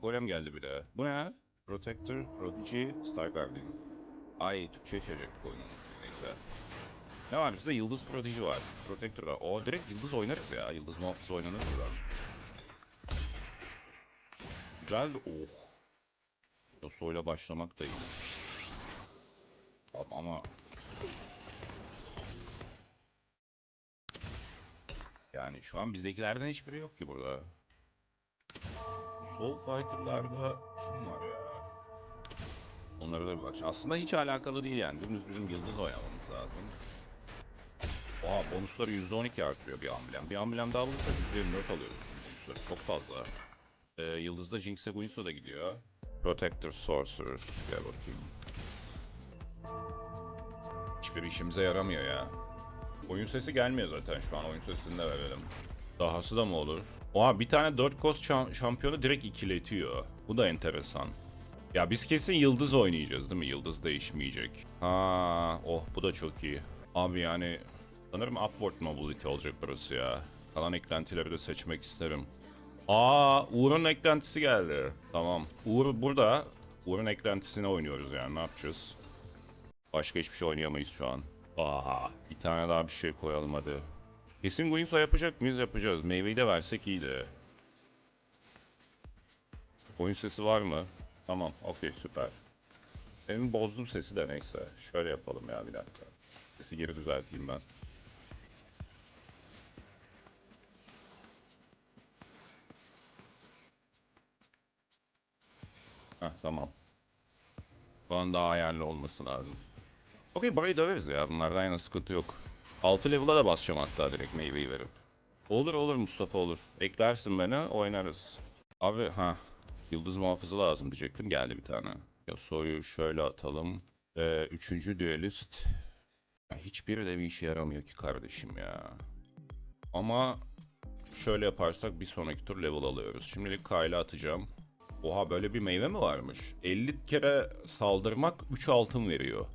golem geldi bir de. Bu ne? Protector, Prodigy, Star Guardian. Ay Türkçe çevirecek bu oyunu. Neyse. Ne var bizde? Yıldız Prodigy var. Protector var. O direkt Yıldız oynarız ya. Yıldız muhafız oynanır burada. Güzel. Oh. Yoso'yla başlamak da iyi. Ama- Ama yani şu an bizdekilerden hiçbiri yok ki burada. Soul Fighter'larda kim var ya? Onlara da bir bak. Aslında hiç alakalı değil yani. Dümdüz bizim yıldız oynamamız lazım. Oha bonusları %12 artıyor bir amblem. Bir amblem daha bulursak %24 alıyoruz bonusları. Çok fazla. Ee, yıldızda Jinx'e Guinsoo da gidiyor. Protector, Sorcerer. Gel bakayım. Hiçbir işimize yaramıyor ya. Oyun sesi gelmiyor zaten şu an. Oyun sesini de verelim. Dahası da mı olur? Oha bir tane 4 kos şam- şampiyonu direkt ikiletiyor. Bu da enteresan. Ya biz kesin yıldız oynayacağız değil mi? Yıldız değişmeyecek. Ha, oh bu da çok iyi. Abi yani sanırım upward mobility olacak burası ya. Kalan eklentileri de seçmek isterim. Aa, Uğur'un eklentisi geldi. Tamam. Uğur burada. Uğur'un eklentisini oynuyoruz yani. Ne yapacağız? Başka hiçbir şey oynayamayız şu an. Aha, bir tane daha bir şey koyalım hadi. Kesin Guinsoo yapacak mıyız? Yapacağız. Meyveyi de versek iyiydi. Oyun sesi var mı? Tamam, okey süper. Benim bozdum sesi de neyse. Şöyle yapalım ya bir dakika. Sesi geri düzelteyim ben. Heh tamam. Bu an daha ayarlı olması lazım. Okey burayı döveriz ya. Bunlardan yana sıkıntı yok. 6 level'a da basacağım hatta direkt meyveyi verip. Olur olur Mustafa olur. Eklersin beni oynarız. Abi ha Yıldız muhafızı lazım diyecektim. Geldi bir tane. Ya soyu şöyle atalım. Ee, üçüncü düelist. Ya hiçbiri de bir işe yaramıyor ki kardeşim ya. Ama şöyle yaparsak bir sonraki tur level alıyoruz. Şimdilik Kyle'a atacağım. Oha böyle bir meyve mi varmış? 50 kere saldırmak 3 altın veriyor.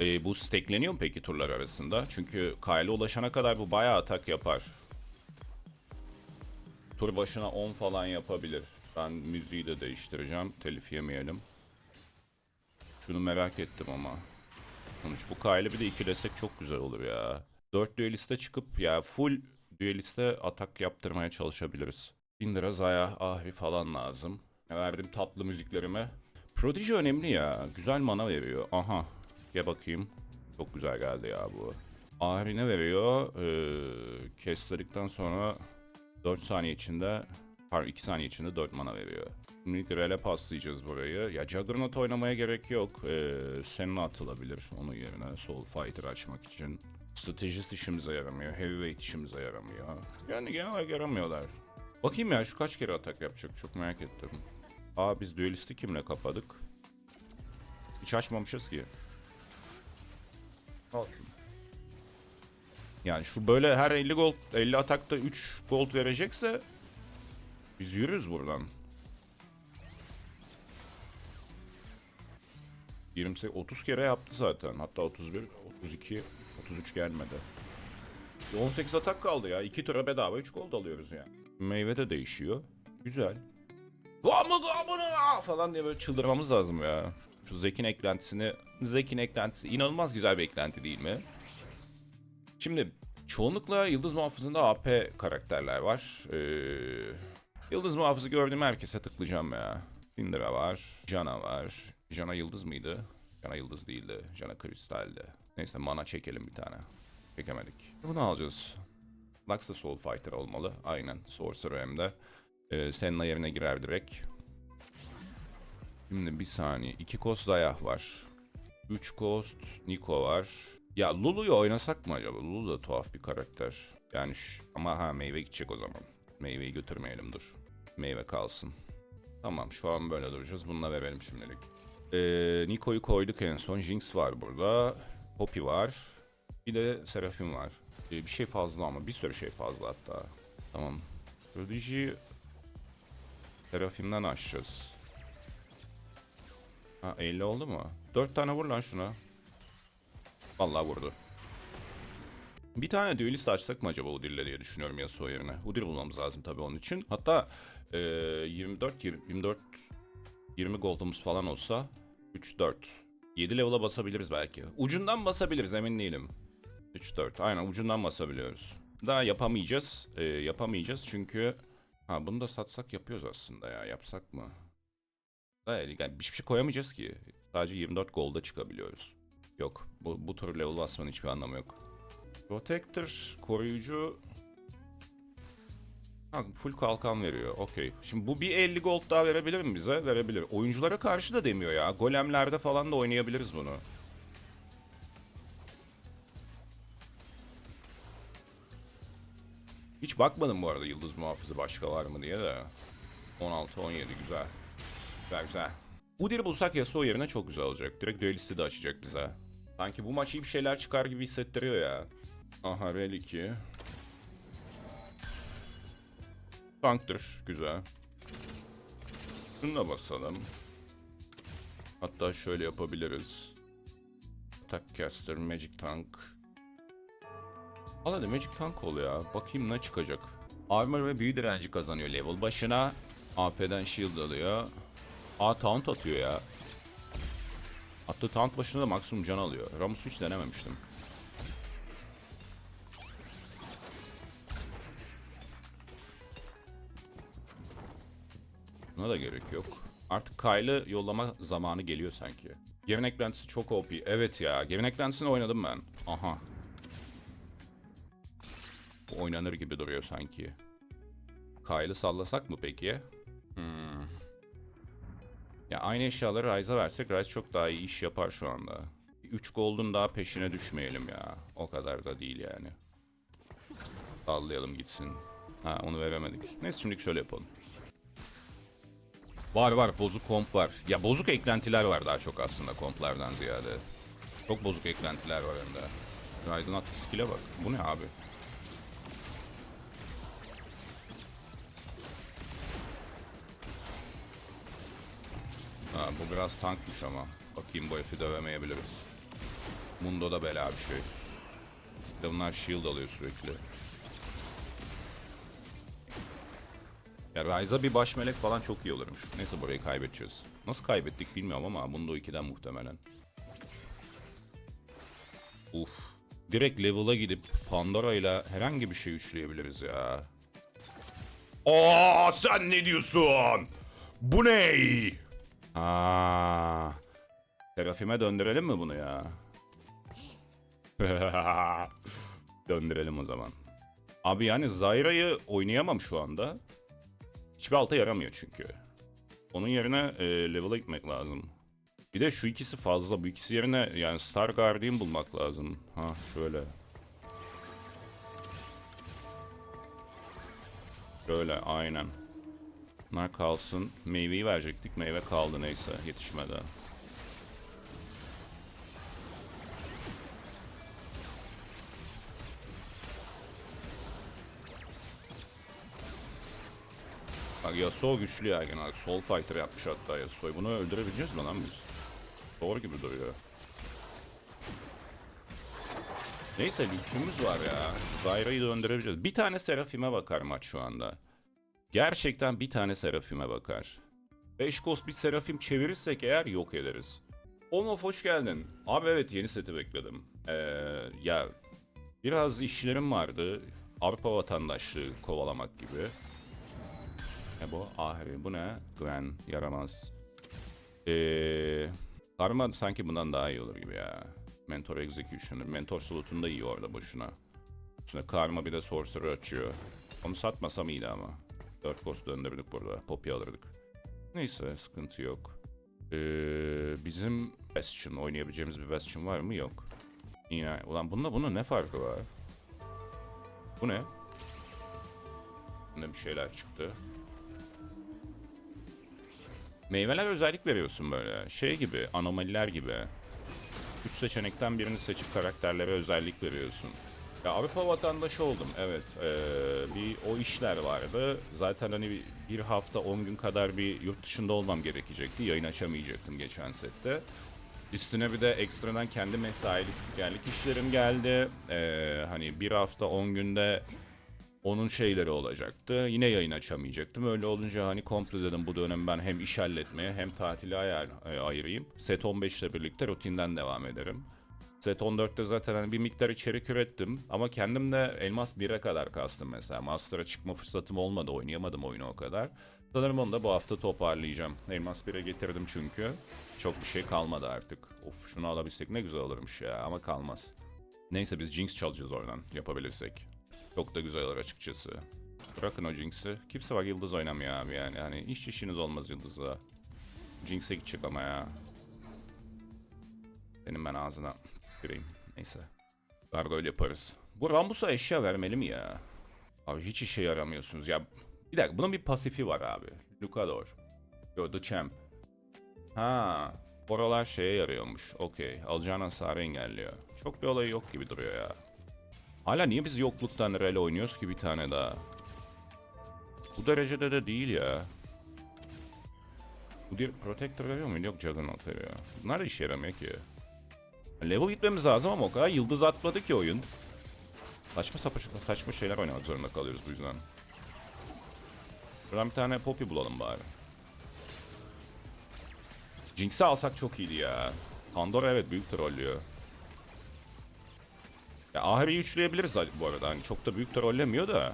Ee, bu stackleniyor mu peki turlar arasında? Çünkü Kyle'a ulaşana kadar bu bayağı atak yapar. Tur başına 10 falan yapabilir. Ben müziği de değiştireceğim. Telif yemeyelim. Şunu merak ettim ama. Sonuç bu Kyle'ı bir de ikilesek çok güzel olur ya. 4 düeliste çıkıp ya full düeliste atak yaptırmaya çalışabiliriz. 1000 lira Zaya Ahri falan lazım. Verdim tatlı müziklerime. Prodigy önemli ya. Güzel mana veriyor. Aha. Gel bakayım. Çok güzel geldi ya bu. Ahri ne veriyor? Ee, kestirdikten sonra 4 saniye içinde pardon 2 saniye içinde 4 mana veriyor. Şimdi rele paslayacağız burayı. Ya Juggernaut oynamaya gerek yok. Ee, Senna atılabilir onun yerine Soul Fighter açmak için. Stratejist işimize yaramıyor. Heavyweight işimize yaramıyor. Yani genel olarak yaramıyorlar. Bakayım ya şu kaç kere atak yapacak çok merak ettim. Aa biz duelisti kimle kapadık? Hiç açmamışız ki. Olsun. Yani şu böyle her 50 gold 50 atakta 3 gold verecekse biz yürürüz buradan. 28 30 kere yaptı zaten. Hatta 31, 32, 33 gelmedi. 18 atak kaldı ya. 2 tura bedava 3 gold alıyoruz yani. Meyve de değişiyor. Güzel. Gamı gamını falan diye böyle çıldırmamız lazım ya. Şu Zek'in eklentisini... Zek'in eklentisi inanılmaz güzel bir eklenti değil mi? Şimdi çoğunlukla Yıldız Muhafızı'nda AP karakterler var. Ee, Yıldız Muhafızı gördüğüm herkese tıklayacağım ya. Syndra var, Jana var. Jana Yıldız mıydı? Jana Yıldız değildi. Jana Kristal'di. Neyse mana çekelim bir tane. Çekemedik. Bunu alacağız. Lux da Soul Fighter olmalı. Aynen. Sorcerer hem de. Ee, Senna yerine girer direkt. Şimdi bir saniye. İki Kost Zayah var. Üç Kost Niko var. Ya Lulu'yu oynasak mı acaba? Lulu da tuhaf bir karakter. Yani ş- ama ha meyve gidecek o zaman. Meyveyi götürmeyelim dur. Meyve kalsın. Tamam şu an böyle duracağız. Bununla verelim şimdilik. Ee, Niko'yu koyduk en son. Jinx var burada. Poppy var. Bir de Seraphim var. Ee, bir şey fazla ama. Bir sürü şey fazla hatta. Tamam. Prodigy Seraphim'den açacağız. Ha 50 oldu mu? 4 tane vur lan şuna. Vallahi vurdu. Bir tane duelist açsak mı acaba Udyr'le diye düşünüyorum Yasuo yerine. Udyr bulmamız lazım tabii onun için. Hatta e, 24 20, 24 20 gold'umuz falan olsa 3 4 7 level'a basabiliriz belki. Ucundan basabiliriz emin değilim. 3 4 aynen ucundan basabiliyoruz. Daha yapamayacağız. E, yapamayacağız çünkü ha bunu da satsak yapıyoruz aslında ya. Yapsak mı? Da yani hiçbir şey koyamayacağız ki. Sadece 24 gold'a çıkabiliyoruz. Yok. Bu, bu tür level basmanın hiçbir anlamı yok. Protector, koruyucu... Ha, full kalkan veriyor. Okey. Şimdi bu bir 50 gold daha verebilir mi bize? Verebilir. Oyunculara karşı da demiyor ya. Golemlerde falan da oynayabiliriz bunu. Hiç bakmadım bu arada yıldız muhafızı başka var mı diye de. 16-17 güzel. Güzel güzel. Udyr'i bulsak Yasuo yerine çok güzel olacak. Direkt duelisti de açacak bize. Sanki bu maç iyi bir şeyler çıkar gibi hissettiriyor ya. Aha rel 2. Tanktır. Güzel. Şunu da basalım. Hatta şöyle yapabiliriz. Attack Caster, Magic Tank. Al hadi Magic Tank ol ya. Bakayım ne çıkacak. Armor ve büyü direnci kazanıyor level başına. AP'den shield alıyor. Aa taunt atıyor ya. Attığı taunt başına da maksimum can alıyor. Ramus'u hiç denememiştim. Buna da gerek yok. Artık Kyle'ı yollama zamanı geliyor sanki. Gevin eklentisi çok OP. Evet ya. Gevin eklentisini oynadım ben. Aha. Bu oynanır gibi duruyor sanki. Kyle'ı sallasak mı peki? Hmm. Ya aynı eşyaları Ryze'a versek Ryze çok daha iyi iş yapar şu anda. 3 gold'un daha peşine düşmeyelim ya. O kadar da değil yani. Sallayalım gitsin. Ha onu veremedik. Neyse şimdi şöyle yapalım. Var var bozuk komp var. Ya bozuk eklentiler var daha çok aslında komplardan ziyade. Çok bozuk eklentiler var hem de. Ryze'ın attığı skill'e bak. Bu ne abi? Bu biraz tankmış ama. Bakayım bu F'i dövemeyebiliriz. Mundo da bela bir şey. Bir bunlar shield alıyor sürekli. Ya Ryze'a bir baş melek falan çok iyi olurmuş. Neyse burayı kaybedeceğiz. Nasıl kaybettik bilmiyorum ama Mundo 2'den muhtemelen. Uf. Direkt level'a gidip Pandora ile herhangi bir şey üçleyebiliriz ya. Aa sen ne diyorsun? Bu ne? Aa. Serafime döndürelim mi bunu ya? döndürelim o zaman. Abi yani Zyra'yı oynayamam şu anda. Hiçbir alta yaramıyor çünkü. Onun yerine e, level'a gitmek lazım. Bir de şu ikisi fazla. Bu ikisi yerine yani Star Guardian bulmak lazım. Ha şöyle. Şöyle aynen. Bunlar kalsın. Meyveyi verecektik. Meyve kaldı neyse yetişmeden. Bak Yasuo güçlü ya genel. Soul Fighter yapmış hatta Yasuo'yu. Bunu öldürebileceğiz mi lan biz? Doğru gibi duruyor. Neyse lüksümüz var ya. Zyra'yı döndürebileceğiz. Bir tane Seraphim'e bakar maç şu anda. Gerçekten bir tane Seraphim'e bakar. 5 kos bir Seraphim çevirirsek eğer yok ederiz. Olmaf hoş geldin. Abi evet yeni seti bekledim. Ee, ya biraz işlerim vardı. Avrupa vatandaşlığı kovalamak gibi. Ne bu? Ahri. Bu ne? Gwen. Yaramaz. Ee, Karma sanki bundan daha iyi olur gibi ya. Mentor Executioner. Mentor slotunda iyi orada boşuna. Üstüne Karma bir de Sorcerer açıyor. Onu satmasam iyiydi ama. 4 cost döndürdük burada. Poppy alırdık. Neyse sıkıntı yok. Ee, bizim Bastion oynayabileceğimiz bir Bastion var mı? Yok. Yine. Ulan bununla bunun ne farkı var? Bu ne? Bunda bir şeyler çıktı. Meyveler özellik veriyorsun böyle. Şey gibi, anomaliler gibi. Üç seçenekten birini seçip karakterlere özellik veriyorsun. Ya Avrupa vatandaşı oldum evet. Ee, bir o işler vardı. Zaten hani bir, hafta 10 gün kadar bir yurt dışında olmam gerekecekti. Yayın açamayacaktım geçen sette. Üstüne bir de ekstradan kendi mesaili spikerlik işlerim geldi. Ee, hani bir hafta 10 günde onun şeyleri olacaktı. Yine yayın açamayacaktım. Öyle olunca hani komple dedim bu dönem ben hem iş halletmeye hem tatili ayar, e, ayırayım. Set 15 ile birlikte rutinden devam ederim. Set 14'te zaten hani bir miktar içerik ürettim. Ama kendim de Elmas 1'e kadar kastım mesela. Master'a çıkma fırsatım olmadı. Oynayamadım oyunu o kadar. Sanırım onu da bu hafta toparlayacağım. Elmas 1'e getirdim çünkü. Çok bir şey kalmadı artık. Of şunu alabilsek ne güzel olurmuş ya ama kalmaz. Neyse biz Jinx çalacağız oradan yapabilirsek. Çok da güzel olur açıkçası. Bırakın o Jinx'i. Kimse var Yıldız oynamıyor abi yani. Hani hiç işiniz olmaz Yıldız'la. Jinx'e gidecek ama ya. Benim ben ağzına gireyim. Neyse. Kargo öyle yaparız. Bu Rambus'a eşya vermeli mi ya? Abi hiç işe yaramıyorsunuz ya. Bir dakika bunun bir pasifi var abi. Lucador. Yo The Champ. Ha. Oralar şeye yarıyormuş. Okey. Alacağın hasarı engelliyor. Çok bir olayı yok gibi duruyor ya. Hala niye biz yokluktan rel oynuyoruz ki bir tane daha? Bu derecede de değil ya. Bu bir protector veriyor mu? Yok Juggernaut veriyor. Bunlar da işe yaramıyor ki. Level gitmemiz lazım ama o kadar yıldız atmadı ki oyun. Saçma saçma, saçma şeyler oynamak zorunda kalıyoruz bu yüzden. Şuradan bir tane Poppy bulalım bari. Jinx'i alsak çok iyiydi ya. Pandora evet büyük trollüyor. Ya Ahri'yi üçleyebiliriz bu arada. Hani çok da büyük trollemiyor da.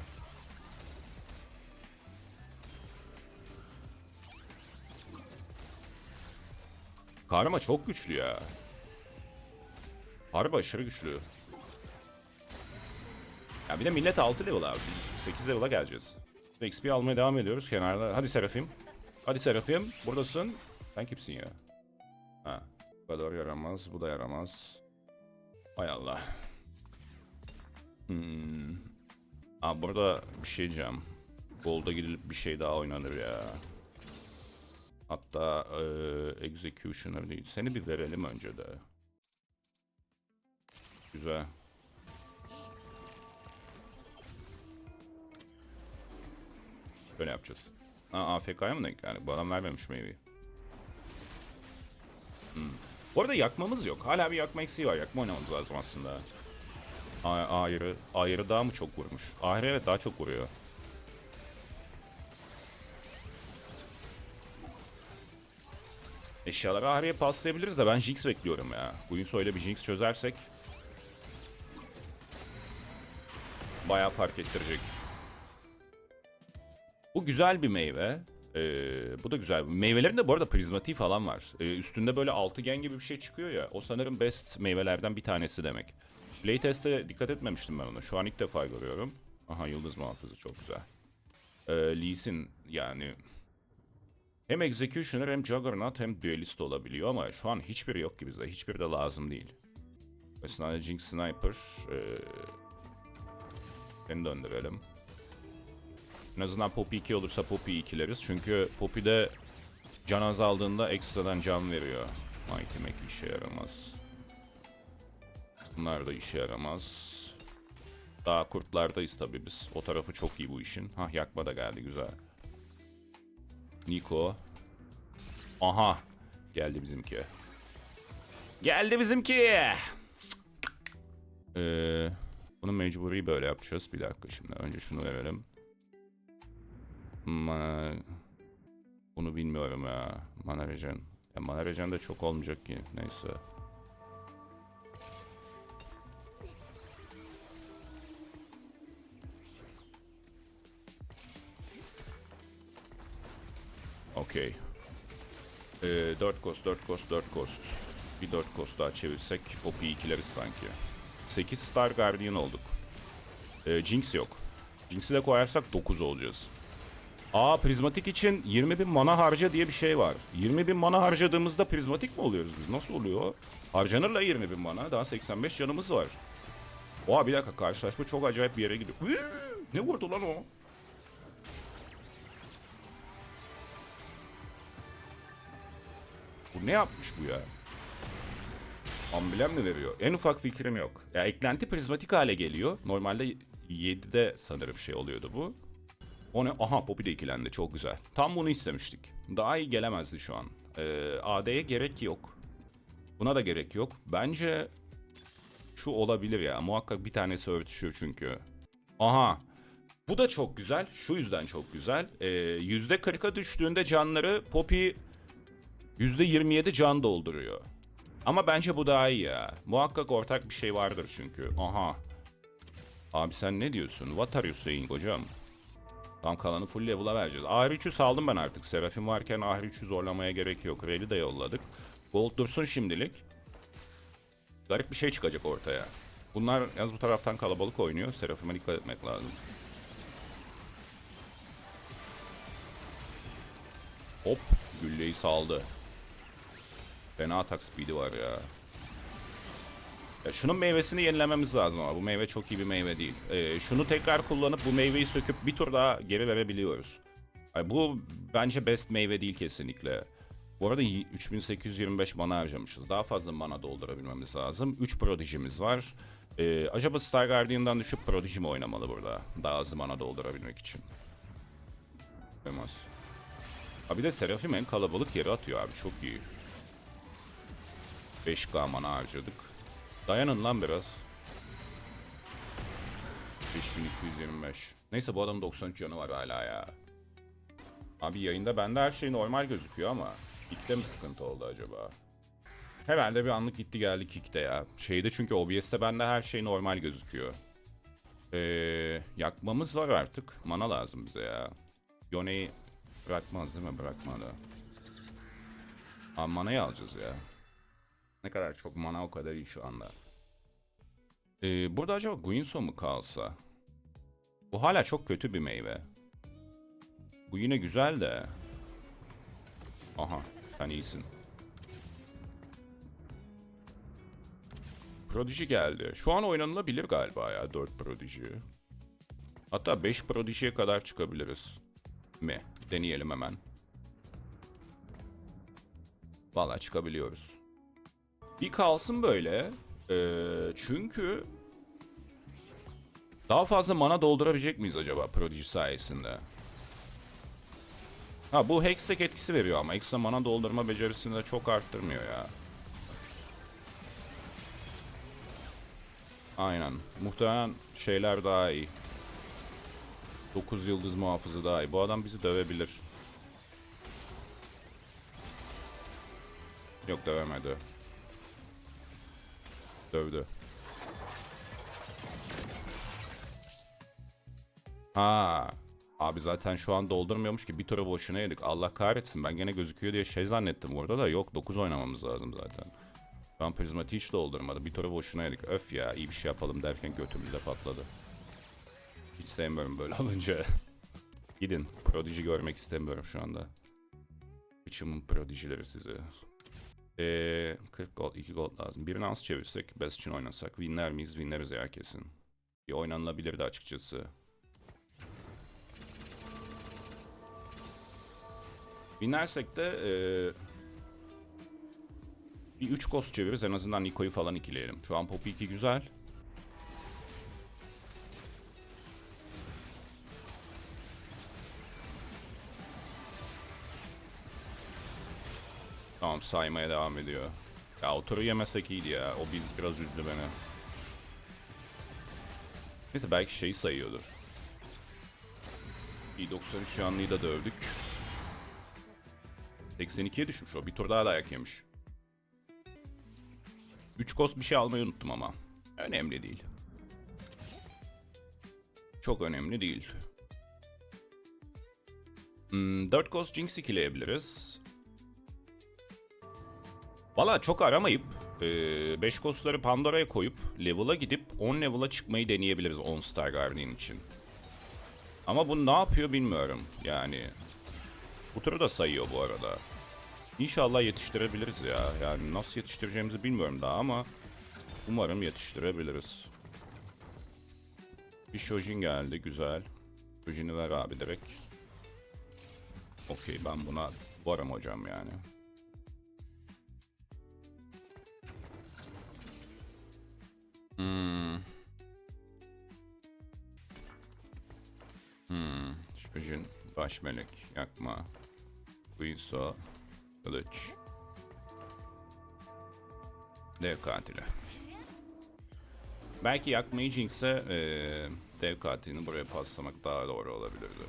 Karma çok güçlü ya. Harbi aşırı güçlü. Ya bir de millet 6 level abi. Biz 8 level'a geleceğiz. XP almaya devam ediyoruz kenarda. Hadi Serafim. Hadi Serafim. Buradasın. Sen kimsin ya? Ha. Bu kadar yaramaz. Bu da yaramaz. Hay Allah. Hmm. Aa, burada bir şey diyeceğim. Gold'a gidilip bir şey daha oynanır ya. Hatta eee Executioner değil. Seni bir verelim önce de. Güzel. Böyle yapacağız. Aa, AFK'ya mı denk? Yani bu adam vermemiş meyveyi. Hmm. Bu arada yakmamız yok. Hala bir yakma eksiği var. Yakma oynamamız lazım aslında. A Ayrı, ayrı daha mı çok vurmuş? Ayrı evet daha çok vuruyor. Eşyaları Ahri'ye paslayabiliriz de ben Jinx bekliyorum ya. Bugün söyle bir Jinx çözersek bayağı fark ettirecek. Bu güzel bir meyve. Ee, bu da güzel. Meyvelerin de bu arada prizmatiği falan var. Ee, üstünde böyle altıgen gibi bir şey çıkıyor ya. O sanırım best meyvelerden bir tanesi demek. Playtest'e dikkat etmemiştim ben ona. Şu an ilk defa görüyorum. Aha yıldız muhafızı çok güzel. Ee, Lee yani hem Executioner hem Juggernaut hem Duelist olabiliyor ama şu an hiçbiri yok ki bize. Hiçbiri de lazım değil. Mesela Jinx Sniper. Ee, seni döndürelim. En azından Poppy 2 olursa Poppy 2'leriz. Çünkü Poppy'de can azaldığında ekstradan can veriyor. Mighty Mac işe yaramaz. Bunlar da işe yaramaz. Daha kurtlardayız tabii biz. O tarafı çok iyi bu işin. Hah yakma da geldi güzel. Niko. Aha. Geldi bizimki. Geldi bizimki. Ee, bunu mecburi böyle yapacağız. Bir dakika şimdi. Önce şunu verelim. Ma bunu bilmiyorum ya. Mana regen. Ya mana regen de çok olmayacak ki. Neyse. Okey. Ee, 4 cost, 4 cost, 4 cost. Bir 4 cost daha çevirsek Poppy'yi ikileriz sanki. 8 Star Guardian olduk. Ee, Jinx yok. Jinx'i de koyarsak 9 olacağız. Aa prizmatik için 20 bin mana harca diye bir şey var. 20 bin mana harcadığımızda prizmatik mi oluyoruz biz? Nasıl oluyor? Harcanırla 20 bin mana. Daha 85 canımız var. Oha bir dakika karşılaşma çok acayip bir yere gidiyor. Ne vurdu lan o? Bu ne yapmış bu ya? Amblem mi veriyor? En ufak fikrim yok. Ya eklenti prizmatik hale geliyor. Normalde 7'de sanırım şey oluyordu bu. O ne? Aha Poppy de ikilendi. Çok güzel. Tam bunu istemiştik. Daha iyi gelemezdi şu an. Ee, AD'ye gerek yok. Buna da gerek yok. Bence şu olabilir ya. Muhakkak bir tanesi örtüşüyor çünkü. Aha. Bu da çok güzel. Şu yüzden çok güzel. Ee, %40'a düştüğünde canları Poppy %27 can dolduruyor. Ama bence bu daha iyi ya. Muhakkak ortak bir şey vardır çünkü. Aha. Abi sen ne diyorsun? What are you saying hocam? Tam kalanı full level'a vereceğiz. AR3'ü saldım ben artık. Serafim varken AR3'ü zorlamaya gerek yok. Rally de yolladık. Gold dursun şimdilik. Garip bir şey çıkacak ortaya. Bunlar yalnız bu taraftan kalabalık oynuyor. Serafime dikkat etmek lazım. Hop. Gülleyi saldı. Fena atak speed'i var ya. Ya şunun meyvesini yenilememiz lazım ama bu meyve çok iyi bir meyve değil. Ee, şunu tekrar kullanıp bu meyveyi söküp bir tur daha geri verebiliyoruz. Ay bu bence best meyve değil kesinlikle. Bu arada y- 3825 mana harcamışız. Daha fazla mana doldurabilmemiz lazım. 3 Prodigy'miz var. Ee, acaba Star Guardian'dan düşüp Prodigy mi oynamalı burada? Daha hızlı mana doldurabilmek için. Demez. Abi de Seraphim en kalabalık yere atıyor abi. Çok iyi. 5k mana harcadık. Dayanın lan biraz. 5225. Neyse bu adamın 93 canı var hala ya. Abi yayında bende her şey normal gözüküyor ama Kick'te mi sıkıntı oldu acaba? Herhalde bir anlık gitti geldi Kick'te ya. Şeyde çünkü OBS'te bende her şey normal gözüküyor. Ee, yakmamız var artık. Mana lazım bize ya. Yone'yi bırakmaz değil mi? Bırakmadı. Abi manayı alacağız ya. Ne kadar çok mana o kadar iyi şu anda. Ee, burada acaba Guinsoo mu kalsa? Bu hala çok kötü bir meyve. Bu yine güzel de. Aha sen iyisin. Prodigy geldi. Şu an oynanılabilir galiba ya 4 Prodigy. Hatta 5 Prodigy'ye kadar çıkabiliriz. Mi? Deneyelim hemen. Valla çıkabiliyoruz. Bir kalsın böyle. Ee, çünkü daha fazla mana doldurabilecek miyiz acaba Prodigy sayesinde? Ha bu Hextech etkisi veriyor ama ekstra mana doldurma becerisini de çok arttırmıyor ya. Aynen. Muhtemelen şeyler daha iyi. 9 yıldız muhafızı daha iyi. Bu adam bizi dövebilir. Yok dövemedi. Dövdü. Ha. Abi zaten şu an doldurmuyormuş ki bir tura boşuna yedik. Allah kahretsin ben gene gözüküyor diye şey zannettim burada da yok 9 oynamamız lazım zaten. An prizmati hiç doldurmadı. Bir tura boşuna yedik. Öf ya iyi bir şey yapalım derken götümüzde patladı. Hiç sevmiyorum böyle alınca. Gidin. Prodigy görmek istemiyorum şu anda. Biçimin prodijileri size. Ee, 40 gold, 2 gold lazım. Birini az çevirsek, Bastion oynasak. Winler miyiz? Winleriz ya kesin. Bir oynanılabilirdi açıkçası. Winlersek de ee, bir 3 cost çeviririz. En azından Niko'yu falan ikileyelim. Şu an Poppy 2 güzel. Saymaya devam ediyor. Ya o turu yemesek iyiydi ya. O biz biraz üzdü beni. Neyse belki şeyi sayıyordur. İyi 93 canlıyı da dövdük. 82'ye düşmüş o. Bir tur daha dayak yemiş. 3 cost bir şey almayı unuttum ama. Önemli değil. Çok önemli değil. Hmm, 4 cost Jinx ikileyebiliriz. Valla çok aramayıp 5 kostları Pandora'ya koyup level'a gidip 10 level'a çıkmayı deneyebiliriz 10 Star Guardian için. Ama bu ne yapıyor bilmiyorum. Yani bu turu da sayıyor bu arada. İnşallah yetiştirebiliriz ya. Yani nasıl yetiştireceğimizi bilmiyorum daha ama umarım yetiştirebiliriz. Bir Shojin geldi güzel. Shojin'i ver abi direkt. Okey ben buna varım hocam yani. Shojin baş melek yakma. Guiso kılıç. Dev katili. Belki yakmayı Jinx'e eee dev katilini buraya paslamak daha doğru olabilirdi.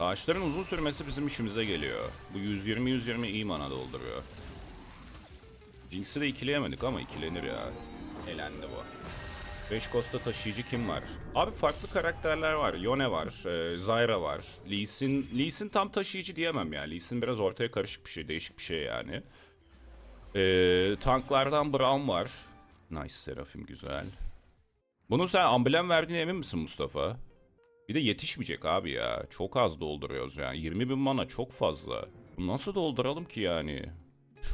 Ağaçların uzun sürmesi bizim işimize geliyor. Bu 120-120 iyi mana dolduruyor. Jinx'i de ikileyemedik ama ikilenir ya. Elendi bu. 5 Costa taşıyıcı kim var? Abi farklı karakterler var. Yone var, e, Zyra var. Lee Sin, Lee Sin tam taşıyıcı diyemem ya. Lee Sin biraz ortaya karışık bir şey, değişik bir şey yani. E, tanklardan Braum var. Nice Seraphim güzel. Bunu sen amblem verdiğine emin misin Mustafa? Bir de yetişmeyecek abi ya. Çok az dolduruyoruz yani. 20 bin mana çok fazla. Nasıl dolduralım ki yani?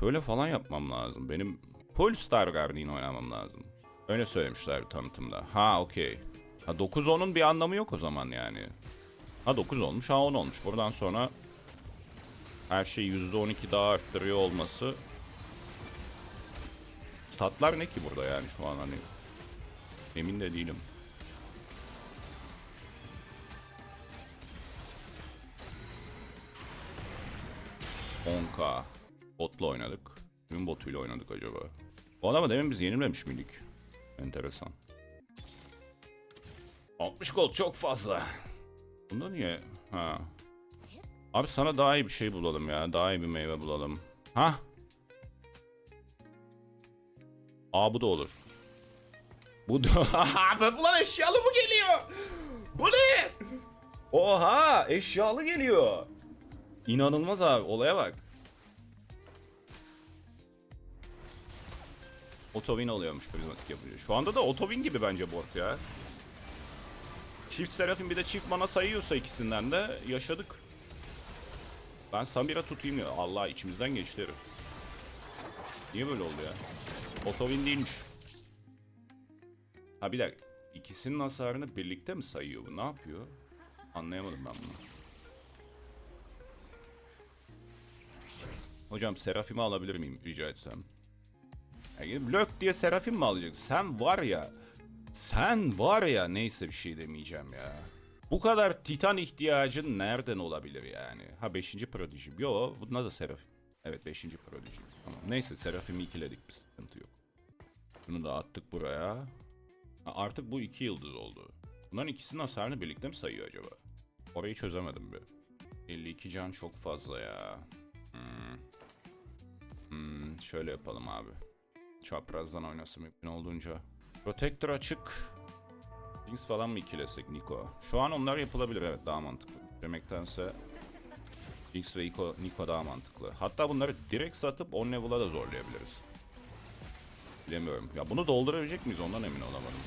Şöyle falan yapmam lazım. Benim Polestar Guardian oynamam lazım. Öyle söylemişler tanıtımda. Ha okey. Ha 9-10'un bir anlamı yok o zaman yani. Ha 9 olmuş ha 10 olmuş. Buradan sonra her şeyi %12 daha arttırıyor olması. Statlar ne ki burada yani şu an hani emin de değilim. 10k. Botla oynadık. Kimin botuyla oynadık acaba? O adama demin biz yenilmemiş miydik? Enteresan. 60 gol çok fazla. Bunda niye? Ha. Abi sana daha iyi bir şey bulalım ya. Daha iyi bir meyve bulalım. Ha? Aa bu da olur. Bu da... Ulan eşyalı mı geliyor? Bu ne? Oha eşyalı geliyor. İnanılmaz abi olaya bak. Otowin oluyormuş prizmatik yapınca. Şu anda da otowin gibi bence board ya. Çift Seraphim bir de çift mana sayıyorsa ikisinden de yaşadık. Ben Samira tutayım ya. Allah içimizden geçti. Niye böyle oldu ya? Otowin değilmiş. Ha bir dakika. İkisinin hasarını birlikte mi sayıyor bu? Ne yapıyor? Anlayamadım ben bunu. Hocam Serafim'i alabilir miyim rica etsem? Yani Lök diye Serafim mi alacak? Sen var ya, sen var ya neyse bir şey demeyeceğim ya. Bu kadar titan ihtiyacın nereden olabilir yani? Ha 5. Prodigy. Yo bunda da Serafim. Evet 5. Prodigy. Tamam. Neyse Serafim'i ikiledik bir sıkıntı yok. Bunu da attık buraya. Ha, artık bu iki yıldız oldu. Bunların ikisinin hasarını birlikte mi sayıyor acaba? Orayı çözemedim bir. 52 can çok fazla ya. Hmm. Hmm, şöyle yapalım abi. Çaprazdan oynasın mümkün olduğunca. Protector açık. Jinx falan mı ikilesek Niko? Şu an onlar yapılabilir evet daha mantıklı. Demektense Jinx ve Niko, Niko daha mantıklı. Hatta bunları direkt satıp 10 level'a da zorlayabiliriz. Bilemiyorum. Ya bunu doldurabilecek miyiz ondan emin olamadım.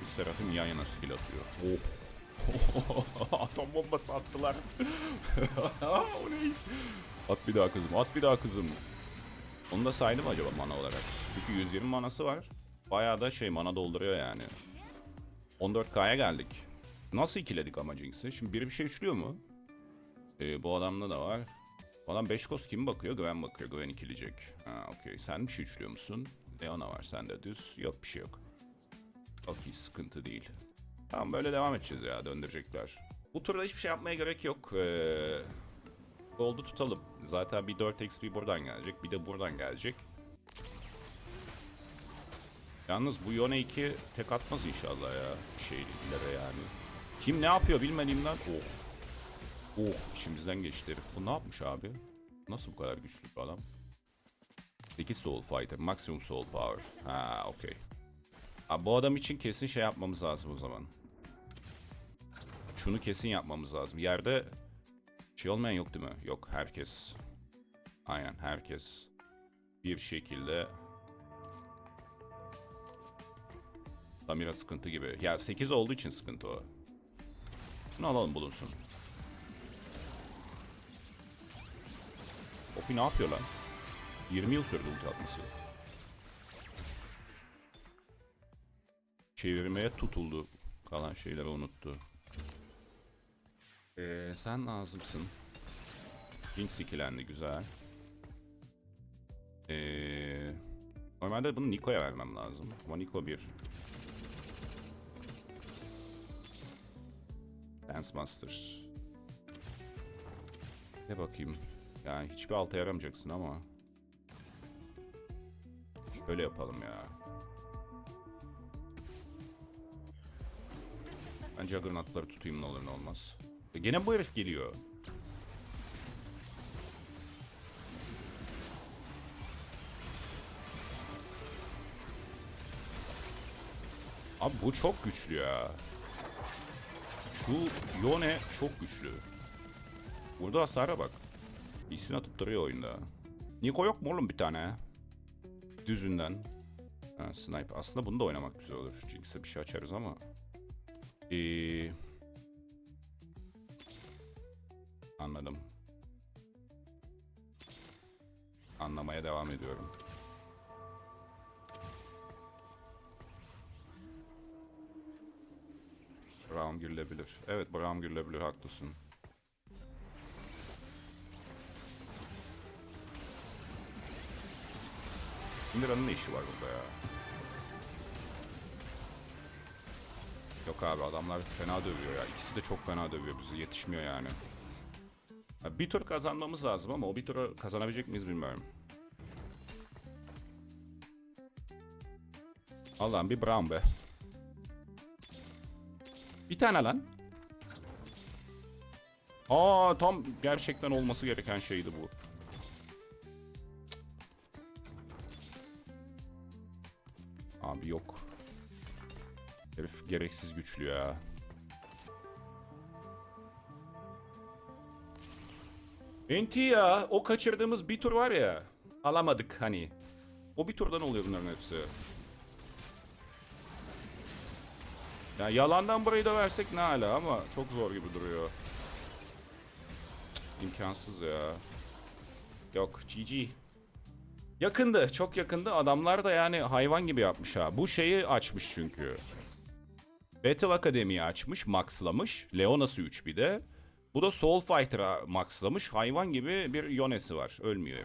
Bir Seraphim yan yana skill atıyor. Of. Atom bombası attılar. o ne? At bir daha kızım, at bir daha kızım. Onu da saydı mı acaba mana olarak? Çünkü 120 manası var. Bayağı da şey mana dolduruyor yani. 14k'ya geldik. Nasıl ikiledik ama Jinx'i? Şimdi biri bir şey üçlüyor mu? Ee, bu adamda da var. Bu adam 5 kos kim bakıyor? Güven bakıyor. Güven ikileyecek. Ha okey. Sen bir şey üçlüyor musun? Leona var sende düz. Yok bir şey yok. Okey sıkıntı değil. Tamam böyle devam edeceğiz ya döndürecekler. Bu turda hiçbir şey yapmaya gerek yok. Ee, Gold'u tutalım. Zaten bir 4 XP buradan gelecek. Bir de buradan gelecek. Yalnız bu Yone 2 tek atmaz inşallah ya. Şeylere yani. Kim ne yapıyor bilmediğimden. Oh. Oh işimizden geçti herif. Bu ne yapmış abi? Nasıl bu kadar güçlü bir adam? 8 Soul Fighter. Maximum Soul Power. Ha okey. Bu adam için kesin şey yapmamız lazım o zaman. Şunu kesin yapmamız lazım. Yerde şey olmayan yok değil mi? Yok herkes. Aynen herkes bir şekilde Samira sıkıntı gibi. Ya 8 olduğu için sıkıntı o. Şunu alalım bulunsun. Opi ne yapıyor lan? 20 yıl sürdü ulti atması. Çevirmeye tutuldu. Kalan şeyleri unuttu. Ee, sen lazımsın. Jinx ikilendi güzel. Ee, normalde bunu Niko'ya vermem lazım. Ama Niko bir. Dance Master. Ne bakayım. Yani hiçbir alta yaramayacaksın ama. Şöyle yapalım ya. Ben Juggernaut'ları tutayım ne olur ne olmaz. E gene bu herif geliyor. Abi bu çok güçlü ya. Şu Yone çok güçlü. Burada hasara bak. İsini atıp duruyor oyunda. Niko yok mu oğlum bir tane? Düzünden. Ha, snipe. Aslında bunu da oynamak güzel olur. Jinx'e bir şey açarız ama. Ee... Anladım. Anlamaya devam ediyorum. Brown girilebilir. Evet Brown girilebilir haklısın. Syndra'nın ne işi var burada ya? Yok abi adamlar fena dövüyor ya. İkisi de çok fena dövüyor bizi. Yetişmiyor yani. Bir tur kazanmamız lazım ama o bir turu kazanabilecek miyiz bilmiyorum. Allah'ım bir Brown be. Bir tane lan. Aa tam gerçekten olması gereken şeydi bu. Abi yok. Herif gereksiz güçlü ya. NT ya o kaçırdığımız bir tur var ya alamadık hani. O bir turdan oluyor bunların hepsi. Ya yalandan burayı da versek ne hala ama çok zor gibi duruyor. İmkansız ya. Yok GG. Yakındı çok yakındı adamlar da yani hayvan gibi yapmış ha. Bu şeyi açmış çünkü. Battle Academy'yi açmış, maxlamış. Leonas'ı 3 bir de. Bu da Soul Fighter'a maxlamış. Hayvan gibi bir Yone'si var. Ölmüyor.